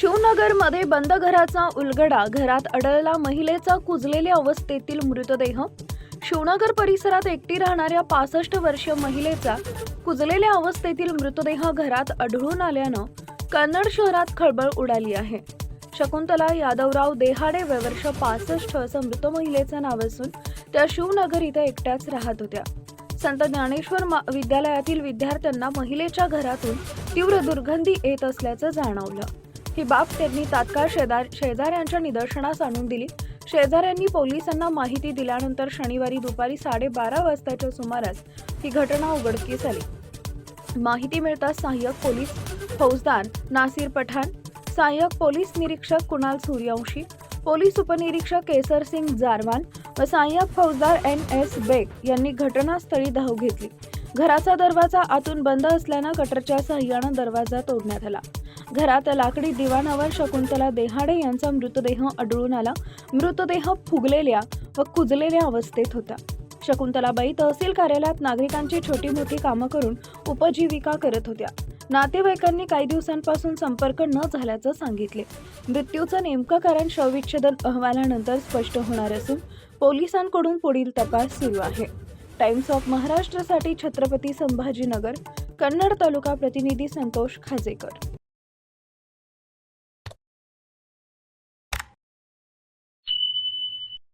शिवनगरमध्ये बंद घराचा उलगडा घरात अडळला महिलेचा कुजलेल्या अवस्थेतील मृतदेह. शिवनगर परिसरात एकटी राहणाऱ्या पासष्ट वर्षीय महिलेचा कुजलेल्या अवस्थेतील मृतदेह घरात आढळून आल्यानं कन्नड शहरात खळबळ उडाली आहे. शकुंतला यादवराव देहाडे वयवर्ष पासष्ट असं मृत महिलेचं नाव असून त्या शिवनगर इथं एकट्याच राहत होत्या. संत ज्ञानेश्वर मा- विद्यालयातील विद्यार्थ्यांना महिलेच्या घरातून तीव्र दुर्गंधी येत असल्याचं जाणवलं. ही बाब त्यांनी तात्काळ शेजार शेजाऱ्यांच्या निदर्शनास आणून दिली. शेजाऱ्यांनी पोलिसांना माहिती दिल्यानंतर शनिवारी दुपारी साडेबारा वाजताच्या सुमारास ही घटना उघडकीस आली. माहिती मिळताच सहाय्यक पोलीस फौजदार नासिर पठाण सहाय्यक पोलीस निरीक्षक कुणाल सूर्यवंशी पोलीस उपनिरीक्षक केसर सिंग जारवान व सहाय्यक फौजदार एन एस बेग यांनी घटनास्थळी धाव घेतली. घराचा दरवाजा आतून बंद असल्यानं कटरच्या सहाय्यानं दरवाजा तोडण्यात आला. घरात लाकडी दिवाणावर शकुंतला देहाडे यांचा मृतदेह आढळून आला. मृतदेह फुगलेल्या व कुजलेल्या अवस्थेत होता. शकुंतलाबाई तहसील कार्यालयात नागरिकांची छोटी मोठी कामं करून उपजीविका करत होत्या. नातेवाईकांनी काही दिवसांपासून संपर्क न झाल्याचं सांगितले. मृत्यूचं नेमकं कारण शवविच्छेदन अहवालानंतर स्पष्ट होणार असून पोलिसांकडून पुढील तपास सुरू आहे. टाइम्स ऑफ महाराष्ट्रासाठी छत्रपती संभाजीनगर कन्नड तालुका प्रतिनिधी संतोष खाजेकर.